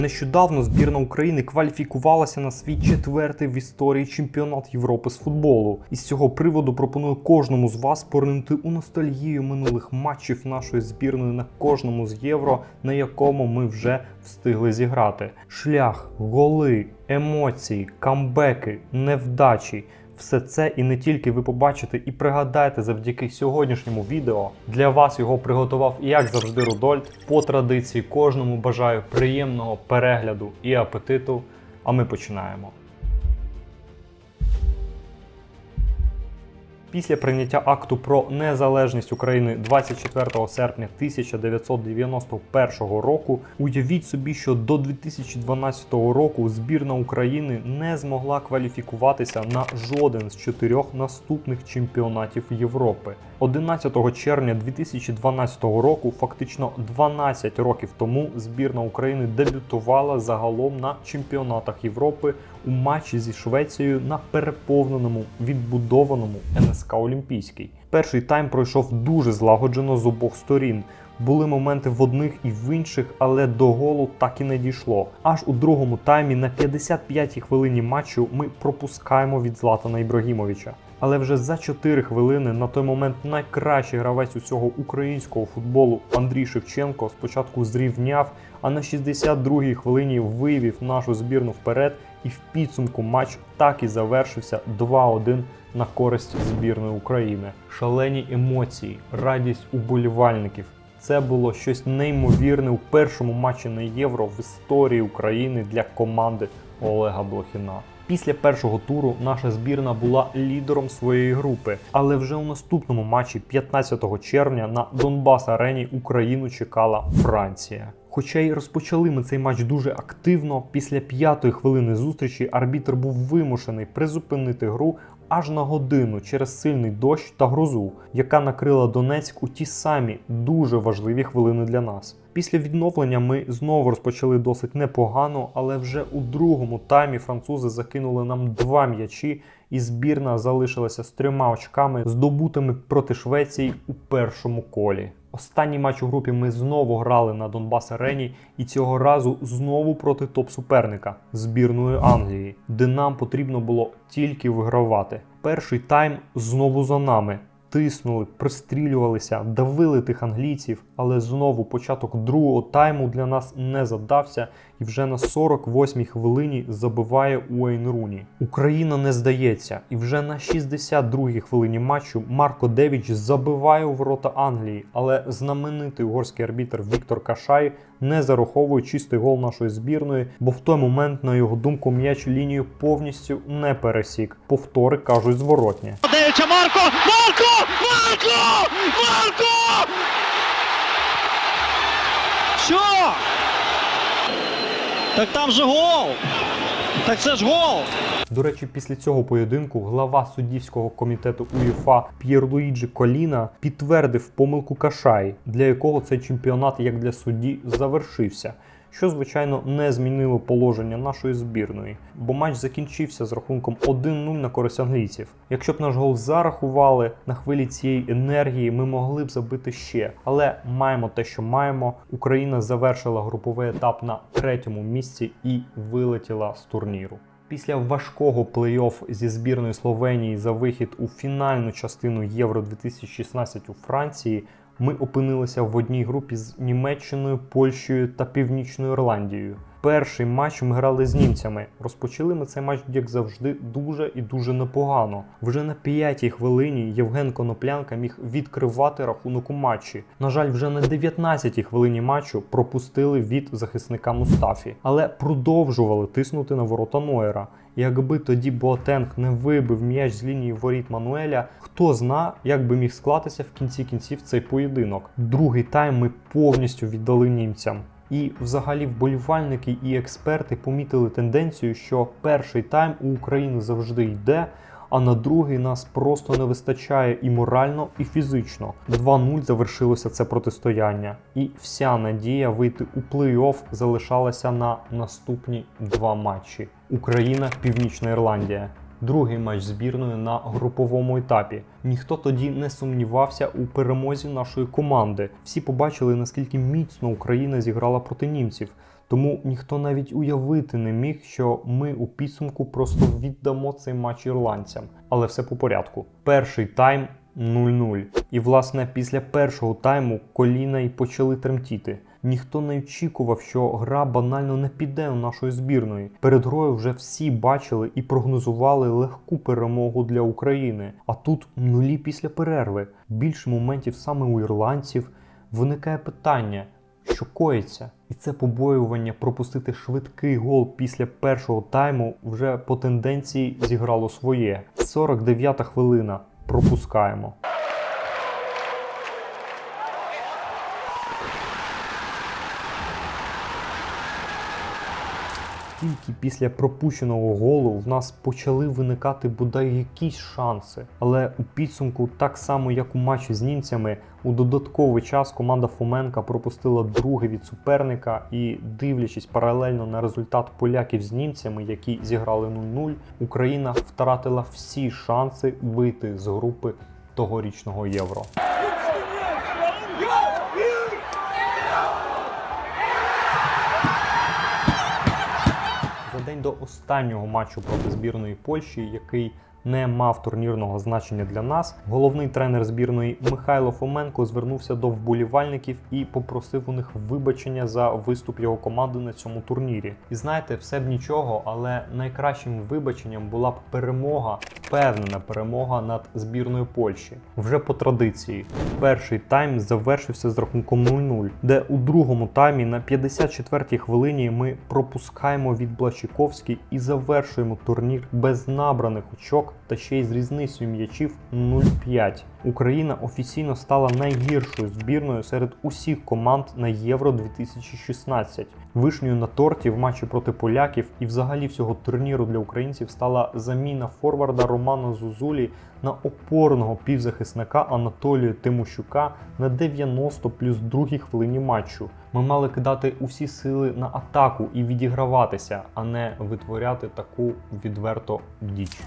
Нещодавно збірна України кваліфікувалася на свій четвертий в історії чемпіонат Європи з футболу. І з цього приводу пропоную кожному з вас поринути у ностальгію минулих матчів нашої збірної на кожному з євро, на якому ми вже встигли зіграти. Шлях, голи, емоції, камбеки, невдачі. Все це і не тільки ви побачите і пригадаєте завдяки сьогоднішньому відео. Для вас його приготував, як завжди, Рудольд. По традиції кожному бажаю приємного перегляду і апетиту. А ми починаємо. Після прийняття акту про незалежність України 24 серпня 1991 року, уявіть собі, що до 2012 року збірна України не змогла кваліфікуватися на жоден з чотирьох наступних чемпіонатів Європи. 11 червня 2012 року, фактично 12 років тому, збірна України дебютувала загалом на чемпіонатах Європи у матчі зі Швецією на переповненому відбудованому НСК Олімпійський. Перший тайм пройшов дуже злагоджено з обох сторін. Були моменти в одних і в інших, але до голу так і не дійшло. Аж у другому таймі на 55-й хвилині матчу ми пропускаємо від Златана Ібрагімовича. Але вже за 4 хвилини на той момент найкращий гравець усього українського футболу Андрій Шевченко спочатку зрівняв, а на 62-й хвилині вивів нашу збірну вперед, і в підсумку матч так і завершився 2-1 на користь збірної України. Шалені емоції, радість уболівальників. Це було щось неймовірне у першому матчі на євро в історії України для команди Олега Блохіна. Після першого туру наша збірна була лідером своєї групи, але вже у наступному матчі, 15 червня, на Донбас Арені Україну чекала Франція. Хоча й розпочали ми цей матч дуже активно, після п'ятої хвилини зустрічі арбітр був вимушений призупинити гру аж на годину через сильний дощ та грозу, яка накрила Донецьк у ті самі дуже важливі хвилини для нас. Після відновлення ми знову розпочали досить непогано, але вже у другому таймі французи закинули нам два м'ячі, і збірна залишилася з трьома очками, здобутими проти Швеції у першому колі. Останній матч у групі ми знову грали на Донбас Арені, і цього разу знову проти топ-суперника збірної Англії, де нам потрібно було тільки вигравати. Перший тайм знову за нами. Тиснули, пристрілювалися, давили тих англійців, але знову початок другого тайму для нас не задався, і вже на 48-й хвилині забиває Уейн Руні. Україна не здається, і вже на 62-й хвилині матчу Марко Девіч забиває у ворота Англії, але знаменитий угорський арбітр Віктор Кашай не зараховує чистий гол нашої збірної, бо в той момент, на його думку, м'яч лінію повністю не пересік. Повтори кажуть зворотні. Девича Марко! Марко! Марко! Марко! Що? Так там же гол! Так це ж гол! До речі, після цього поєдинку глава суддівського комітету УЄФА П'єр Луїджі Коліна підтвердив помилку Кашай, для якого цей чемпіонат, як для судді, завершився. Що, звичайно, не змінило положення нашої збірної, бо матч закінчився з рахунком 1-0 на користь англійців. Якщо б наш гол зарахували на хвилі цієї енергії, ми могли б забити ще. Але маємо те, що маємо. Україна завершила груповий етап на третьому місці і вилетіла з турніру. Після важкого плей-офф зі збірної Словенії за вихід у фінальну частину Євро 2016 у Франції ми опинилися в одній групі з Німеччиною, Польщею та Північною Ірландією. Перший матч ми грали з німцями. Розпочали ми цей матч, як завжди, дуже і дуже непогано. Вже на п'ятій хвилині Євген Коноплянка міг відкривати рахунок у матчі. На жаль, вже на 19-й хвилині матчу пропустили від захисника Мустафі, але продовжували тиснути на ворота Нойера. Якби тоді Боатенг не вибив м'яч з лінії воріт Мануеля, хто зна, як би міг склатися в кінці кінців цей поєдинок. Другий тайм ми повністю віддали німцям. І, взагалі, вболівальники і експерти помітили тенденцію, що перший тайм у України завжди йде, а на другий нас просто не вистачає і морально, і фізично. 2-0 завершилося це протистояння, і вся надія вийти у плей-офф залишалася на наступні два матчі: Україна, Північна Ірландія. Другий матч збірної на груповому етапі. Ніхто тоді не сумнівався у перемозі нашої команди. Всі побачили, наскільки міцно Україна зіграла проти німців. Тому ніхто навіть уявити не міг, що ми у підсумку просто віддамо цей матч ірландцям. Але все по порядку. Перший тайм 0-0. І власне після першого тайму коліна й почали тремтіти. Ніхто не очікував, що гра банально не піде у нашої збірної. Перед грою вже всі бачили і прогнозували легку перемогу для України. А тут нулі після перерви. Більше моментів саме у ірландців виникає питання. Що коїться, і це побоювання пропустити швидкий гол після першого тайму вже по тенденції зіграло своє. 49-та хвилина. Пропускаємо. Тільки після пропущеного голу в нас почали виникати бодай якісь шанси. Але у підсумку, так само як у матчі з німцями, у додатковий час команда Фоменка пропустила другий від суперника і, дивлячись паралельно на результат поляків з німцями, які зіграли 0-0, Україна втратила всі шанси вийти з групи тогорічного євро. За день до останнього матчу проти збірної Польщі, який не мав турнірного значення для нас, головний тренер збірної Михайло Фоменко звернувся до вболівальників і попросив у них вибачення за виступ його команди на цьому турнірі. І знаєте, все б нічого, але найкращим вибаченням була б перемога, впевнена перемога над збірною Польщі. Вже по традиції. Перший тайм завершився з рахунком 0-0, де у другому таймі на 54-й хвилині ми пропускаємо від Блащиковський і завершуємо турнір без набраних очок та ще й з різницею м'ячів 0-5. Україна офіційно стала найгіршою збірною серед усіх команд на Євро 2016. Вишнею на торті в матчі проти поляків і взагалі всього турніру для українців стала заміна форварда Романа Зузулі на опорного півзахисника Анатолія Тимощука на 90 плюс другій хвилині матчу. Ми мали кидати усі сили на атаку і відіграватися, а не витворяти таку відверто діч.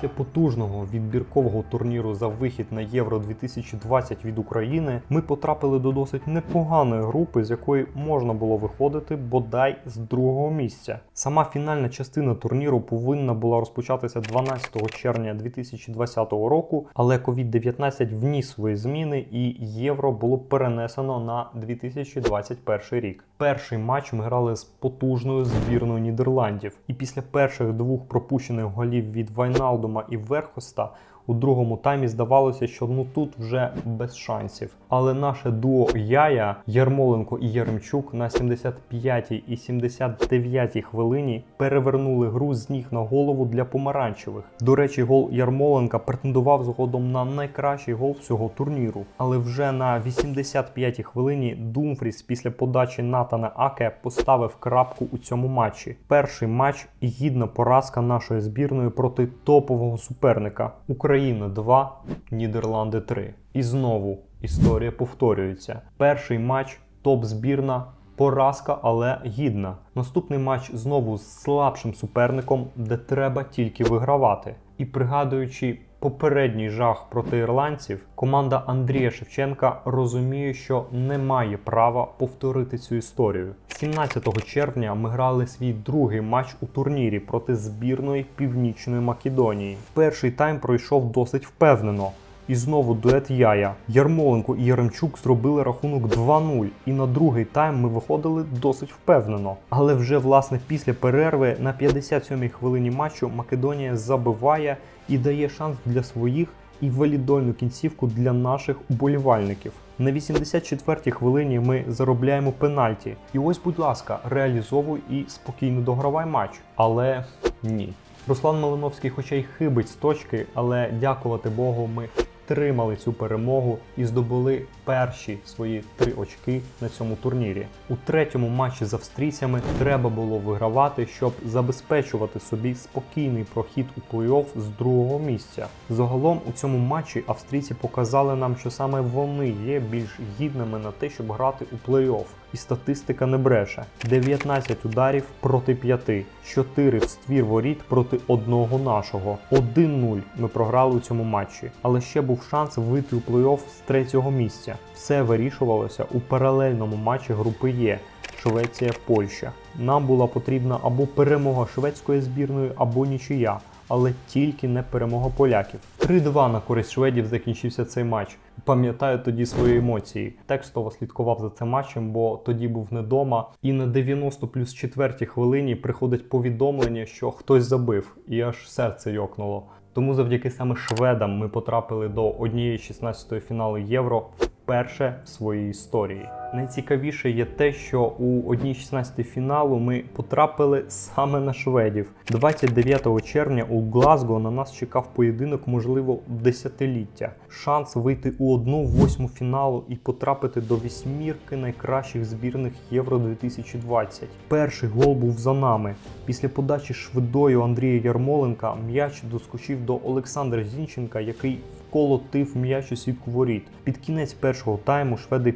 Після потужного відбіркового турніру за вихід на Євро 2020 від України ми потрапили до досить непоганої групи, з якої можна було виходити бодай з другого місця. Сама фінальна частина турніру повинна була розпочатися 12 червня 2020 року, але COVID-19 вніс свої зміни і євро було перенесено на 2021 рік. Перший матч ми грали з потужною збірною Нідерландів, і після перших двох пропущених голів від Вайналдума і Верхоста у другому таймі здавалося, що ну тут вже без шансів. Але наше дуо Яя Ярмоленко і Яремчук на 75-й і 79-й хвилині перевернули гру з ніг на голову для помаранчевих. До речі, гол Ярмоленка претендував згодом на найкращий гол всього турніру. Але вже на 85-й хвилині Думфріс після подачі Натана Аке поставив крапку у цьому матчі. Перший матч і гідна поразка нашої збірної проти топового суперника. Україна 2, Нідерланди 3. І знову історія повторюється. Перший матч топ збірна. Поразка, але гідна. Наступний матч знову з слабшим суперником, де треба тільки вигравати. І пригадуючи попередній жах проти ірландців, команда Андрія Шевченка розуміє, що не має права повторити цю історію. 17 червня ми грали свій другий матч у турнірі проти збірної Північної Македонії. Перший тайм пройшов досить впевнено. І знову дует Яя. Ярмоленко і Яремчук зробили рахунок 2-0. І на другий тайм ми виходили досить впевнено. Але вже власне після перерви на 57-й хвилині матчу Македонія забиває і дає шанс для своїх і валідольну кінцівку для наших уболівальників. На 84-й хвилині ми заробляємо пенальті. І ось, будь ласка, реалізовуй і спокійно догравай матч. Але ні. Руслан Малиновський, хоча й хибить з точки, але дякувати Богу, ми втримали цю перемогу і здобули перші свої три очки на цьому турнірі. У третьому матчі з австрійцями треба було вигравати, щоб забезпечувати собі спокійний прохід у плей-офф з другого місця. Загалом у цьому матчі австрійці показали нам, що саме вони є більш гідними на те, щоб грати у плей-офф. І статистика не бреше: 19 ударів проти 5, 4 в ствір воріт проти одного нашого. 1-0 ми програли у цьому матчі, але ще був шанс вийти у плей-офф з третього місця. Все вирішувалося у паралельному матчі групи Є. Швеція, Польща. Нам була потрібна або перемога шведської збірної, або нічия, але тільки не перемога поляків. 3-2 на користь шведів закінчився цей матч. Пам'ятаю тоді свої емоції. Текстово слідкував за цим матчем, бо тоді був не дома. І на 90 плюс 4 хвилині приходить повідомлення, що хтось забив, і аж серце йокнуло. Тому завдяки саме шведам ми потрапили до однієї 16-ї фіналу Євро вперше в своїй історії. Найцікавіше є те, що у одній 16 фіналу ми потрапили саме на шведів. 29 червня у Глазго на нас чекав поєдинок, можливо, десятиліття. Шанс вийти у одну восьму фіналу і потрапити до вісьмірки найкращих збірних Євро 2020. Перший гол був за нами. Після подачі швидою Андрія Ярмоленка м'яч доскочив до Олександра Зінченка, який колотив м'яч у сітку воріт. Під кінець першого тайму шведи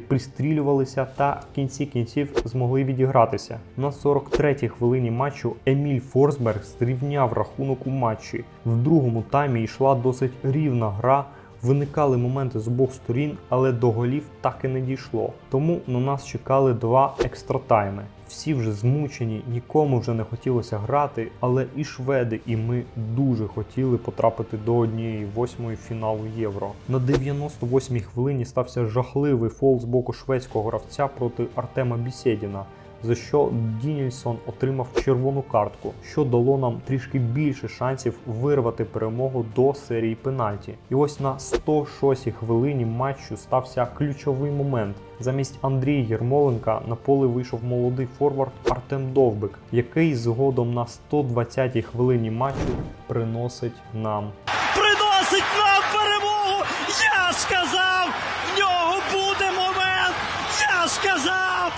пристрілювалися та в кінці кінців змогли відігратися. На 43-й хвилині матчу Еміль Форсберг зрівняв рахунок у матчі. В другому таймі йшла досить рівна гра. Виникали моменти з обох сторін, але до голів так і не дійшло. Тому на нас чекали два екстратайми. Всі вже змучені, нікому вже не хотілося грати, але і шведи, і ми дуже хотіли потрапити до однієї восьмої фіналу євро. На 98-й хвилині стався жахливий фол з боку шведського гравця проти Артема Бісєдіна. За що Дінільсон отримав червону картку, що дало нам трішки більше шансів вирвати перемогу до серії пенальті. І ось на 106-й хвилині матчу стався ключовий момент. Замість Андрія Єрмоленка на поле вийшов молодий форвард Артем Довбик, який згодом на 120-й хвилині матчу приносить нам Приносить нам перемогу! Я сказав! В нього буде момент! Я сказав!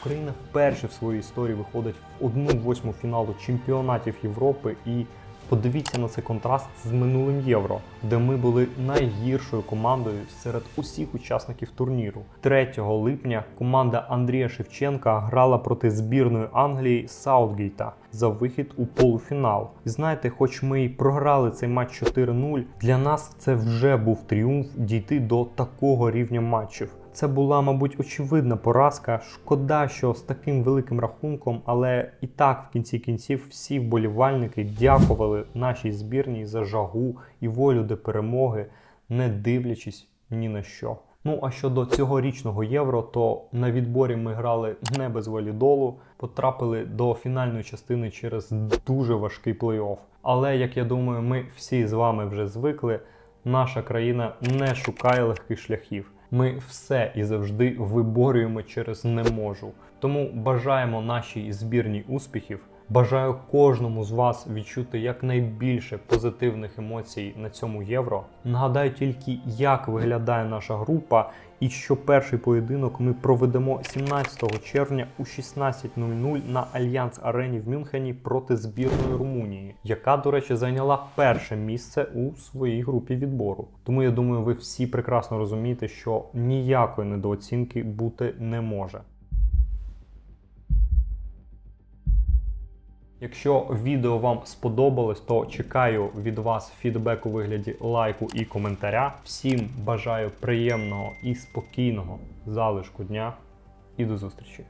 Україна вперше в своїй історії виходить в одну восьму фіналу чемпіонатів Європи і подивіться на цей контраст з минулим євро, де ми були найгіршою командою серед усіх учасників турніру. 3 липня команда Андрія Шевченка грала проти збірної Англії Саутгейта за вихід у полуфінал. І знаєте, хоч ми й програли цей матч 4-0, для нас це вже був тріумф дійти до такого рівня матчів. Це була, мабуть, очевидна поразка. Шкода, що з таким великим рахунком, але і так в кінці кінців всі вболівальники дякували нашій збірній за жагу і волю до перемоги, не дивлячись ні на що. Ну а щодо цьогорічного євро, то на відборі ми грали не без валідолу, потрапили до фінальної частини через дуже важкий плей-офф. Але як я думаю, ми всі з вами вже звикли. Наша країна не шукає легких шляхів. Ми все і завжди виборюємо через не можу. Тому бажаємо нашій збірній успіхів. Бажаю кожному з вас відчути якнайбільше позитивних емоцій на цьому євро. Нагадаю тільки, як виглядає наша група, і що перший поєдинок ми проведемо 17 червня у 16.00 на Альянс Арені в Мюнхені проти збірної Румунії, яка, до речі, зайняла перше місце у своїй групі відбору. Тому я думаю, ви всі прекрасно розумієте, що ніякої недооцінки бути не може. Якщо відео вам сподобалось, то чекаю від вас фідбек у вигляді лайку і коментаря. Всім бажаю приємного і спокійного залишку дня і до зустрічі!